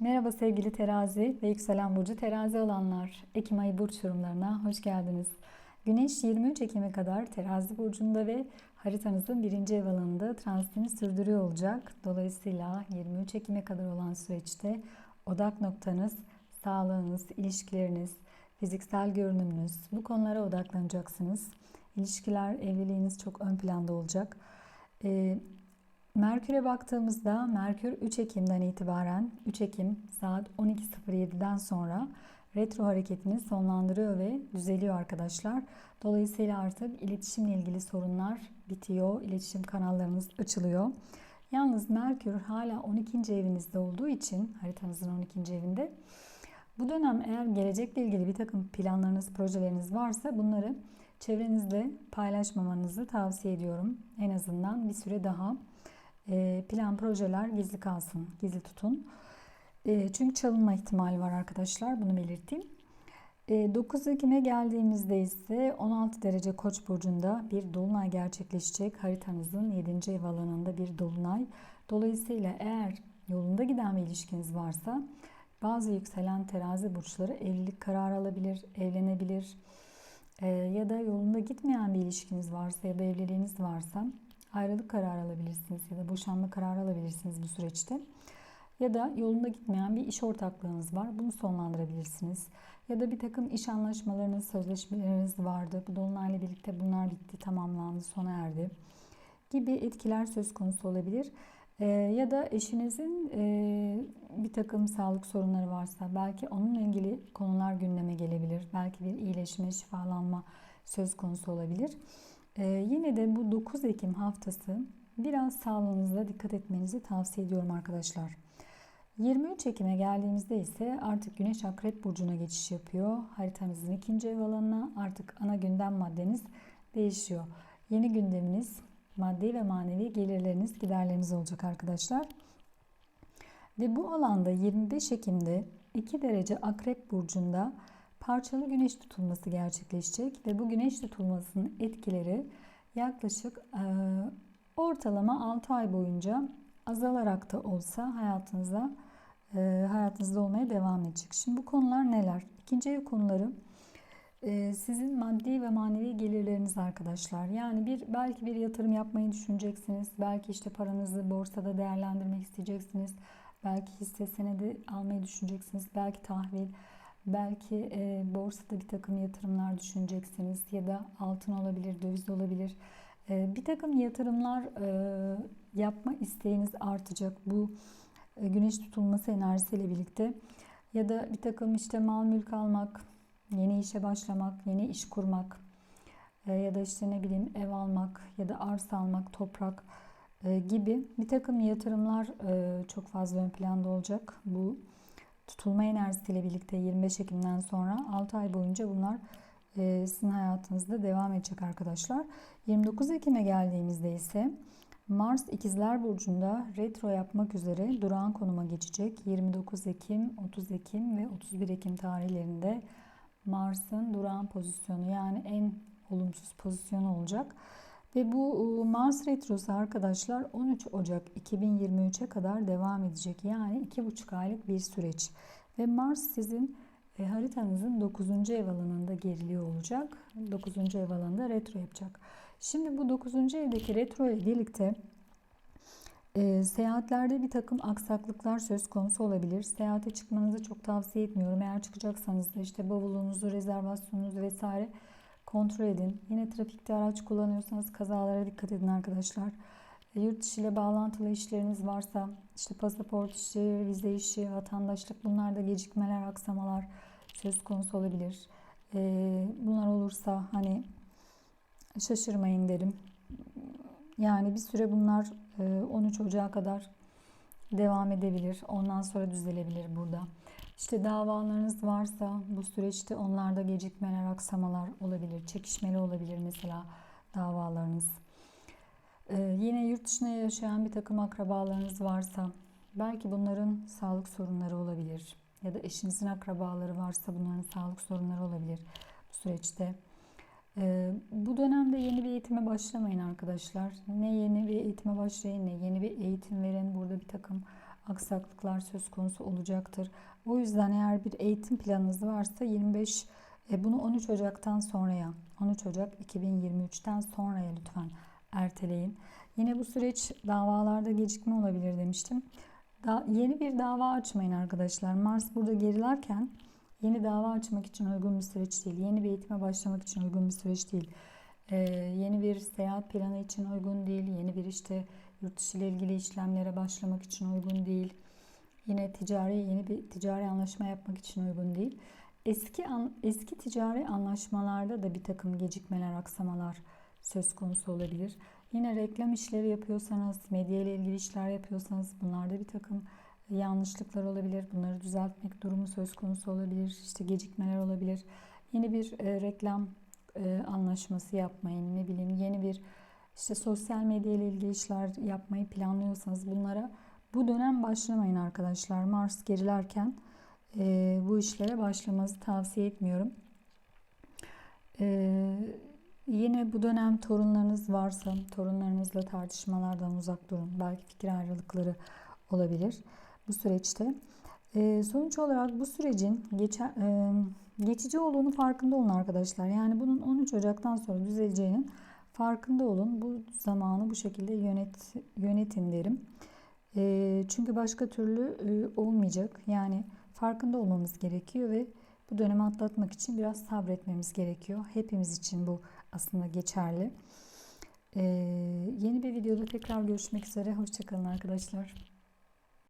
Merhaba sevgili terazi ve yükselen burcu terazi olanlar. Ekim ayı burç yorumlarına hoş geldiniz. Güneş 23 Ekim'e kadar terazi burcunda ve haritanızın birinci ev alanında transitini sürdürüyor olacak. Dolayısıyla 23 Ekim'e kadar olan süreçte odak noktanız, sağlığınız, ilişkileriniz, fiziksel görünümünüz bu konulara odaklanacaksınız. İlişkiler, evliliğiniz çok ön planda olacak. Ee, Merkür'e baktığımızda Merkür 3 Ekim'den itibaren 3 Ekim saat 12.07'den sonra retro hareketini sonlandırıyor ve düzeliyor arkadaşlar. Dolayısıyla artık iletişimle ilgili sorunlar bitiyor. İletişim kanallarınız açılıyor. Yalnız Merkür hala 12. evinizde olduğu için haritanızın 12. evinde bu dönem eğer gelecekle ilgili bir takım planlarınız, projeleriniz varsa bunları çevrenizde paylaşmamanızı tavsiye ediyorum. En azından bir süre daha plan projeler gizli kalsın, gizli tutun. Ee, çünkü çalınma ihtimali var arkadaşlar. Bunu belirteyim. 9 ee, Ekim'e geldiğimizde ise 16 derece Koç burcunda bir dolunay gerçekleşecek. Haritanızın 7. ev alanında bir dolunay. Dolayısıyla eğer yolunda giden bir ilişkiniz varsa bazı yükselen terazi burçları evlilik kararı alabilir, evlenebilir. Ya da yolunda gitmeyen bir ilişkiniz varsa ya da evliliğiniz varsa ayrılık kararı alabilirsiniz ya da boşanma kararı alabilirsiniz bu süreçte. Ya da yolunda gitmeyen bir iş ortaklığınız var. Bunu sonlandırabilirsiniz. Ya da bir takım iş anlaşmalarınız, sözleşmeleriniz vardı. Bu dolunayla birlikte bunlar bitti, tamamlandı, sona erdi. Gibi etkiler söz konusu olabilir. Ee, ya da eşinizin e, bir takım sağlık sorunları varsa belki onunla ilgili konular gündeme gelebilir. Belki bir iyileşme, şifalanma söz konusu olabilir. Ee, yine de bu 9 Ekim haftası biraz sağlığınıza dikkat etmenizi tavsiye ediyorum arkadaşlar. 23 Ekim'e geldiğimizde ise artık Güneş Akrep Burcu'na geçiş yapıyor. Haritanızın ikinci ev alanına artık ana gündem maddeniz değişiyor. Yeni gündeminiz maddi ve manevi gelirleriniz, giderleriniz olacak arkadaşlar. Ve bu alanda 25 Ekim'de 2 derece Akrep Burcu'nda parçalı güneş tutulması gerçekleşecek ve bu güneş tutulmasının etkileri yaklaşık e, ortalama 6 ay boyunca azalarak da olsa hayatınıza e, hayatınızda olmaya devam edecek. Şimdi bu konular neler? İkinci ev konuları e, sizin maddi ve manevi gelirleriniz arkadaşlar. Yani bir belki bir yatırım yapmayı düşüneceksiniz. Belki işte paranızı borsada değerlendirmek isteyeceksiniz. Belki hisse senedi almayı düşüneceksiniz. Belki tahvil Belki e, borsada bir takım yatırımlar düşüneceksiniz ya da altın olabilir, döviz olabilir. E, bir takım yatırımlar e, yapma isteğiniz artacak bu e, güneş tutulması enerjisiyle birlikte. Ya da bir takım işte mal mülk almak, yeni işe başlamak, yeni iş kurmak e, ya da işte ne bileyim ev almak ya da arsa almak, toprak e, gibi bir takım yatırımlar e, çok fazla ön planda olacak bu tutulma enerjisiyle birlikte 25 Ekim'den sonra 6 ay boyunca bunlar e, sizin hayatınızda devam edecek arkadaşlar. 29 Ekim'e geldiğimizde ise Mars İkizler Burcu'nda retro yapmak üzere durağan konuma geçecek. 29 Ekim, 30 Ekim ve 31 Ekim tarihlerinde Mars'ın durağan pozisyonu yani en olumsuz pozisyonu olacak. Ve bu Mars Retrosu arkadaşlar 13 Ocak 2023'e kadar devam edecek. Yani 2,5 aylık bir süreç. Ve Mars sizin e, haritanızın 9. ev alanında geriliyor olacak. 9. ev alanında retro yapacak. Şimdi bu 9. evdeki retro ile birlikte e, seyahatlerde bir takım aksaklıklar söz konusu olabilir. Seyahate çıkmanızı çok tavsiye etmiyorum. Eğer çıkacaksanız da işte bavulunuzu, rezervasyonunuzu vesaire kontrol edin. Yine trafikte araç kullanıyorsanız kazalara dikkat edin arkadaşlar. E, yurt dışı ile bağlantılı işleriniz varsa işte pasaport işi, vize işi, vatandaşlık bunlarda gecikmeler, aksamalar söz konusu olabilir. E, bunlar olursa hani şaşırmayın derim. Yani bir süre bunlar 13 e, Ocağı kadar devam edebilir. Ondan sonra düzelebilir burada. İşte davalarınız varsa bu süreçte onlarda gecikmeler, aksamalar olabilir. Çekişmeli olabilir mesela davalarınız. Ee, yine yurt dışına yaşayan bir takım akrabalarınız varsa belki bunların sağlık sorunları olabilir. Ya da eşinizin akrabaları varsa bunların sağlık sorunları olabilir bu süreçte. Ee, bu dönemde yeni bir eğitime başlamayın arkadaşlar. Ne yeni bir eğitime başlayın ne yeni bir eğitim verin. Burada bir takım aksaklıklar söz konusu olacaktır. O yüzden eğer bir eğitim planınız varsa 25 e, bunu 13 Ocak'tan sonraya 13 Ocak 2023'ten sonraya lütfen erteleyin. Yine bu süreç davalarda gecikme olabilir demiştim. Da, yeni bir dava açmayın arkadaşlar. Mars burada gerilerken yeni dava açmak için uygun bir süreç değil. Yeni bir eğitime başlamak için uygun bir süreç değil. Ee, yeni bir seyahat planı için uygun değil. Yeni bir işte yurt dışı ile ilgili işlemlere başlamak için uygun değil. Yine ticari yeni bir ticari anlaşma yapmak için uygun değil. Eski an, eski ticari anlaşmalarda da bir takım gecikmeler, aksamalar söz konusu olabilir. Yine reklam işleri yapıyorsanız, medya ile ilgili işler yapıyorsanız bunlarda bir takım yanlışlıklar olabilir. Bunları düzeltmek durumu söz konusu olabilir. İşte gecikmeler olabilir. Yeni bir e, reklam e, anlaşması yapmayın. Ne bileyim yeni bir işte sosyal medya ile ilgili işler yapmayı planlıyorsanız bunlara bu dönem başlamayın arkadaşlar. Mars gerilerken e, bu işlere başlamanızı tavsiye etmiyorum. E, yine bu dönem torunlarınız varsa torunlarınızla tartışmalardan uzak durun. Belki fikir ayrılıkları olabilir bu süreçte. E, sonuç olarak bu sürecin geçer, e, geçici olduğunu farkında olun arkadaşlar. Yani bunun 13 Ocak'tan sonra düzeleceğinin farkında olun. Bu zamanı bu şekilde yönet, yönetin derim. E, çünkü başka türlü e, olmayacak. Yani farkında olmamız gerekiyor ve bu dönemi atlatmak için biraz sabretmemiz gerekiyor. Hepimiz için bu aslında geçerli. Ee, yeni bir videoda tekrar görüşmek üzere. Hoşçakalın arkadaşlar.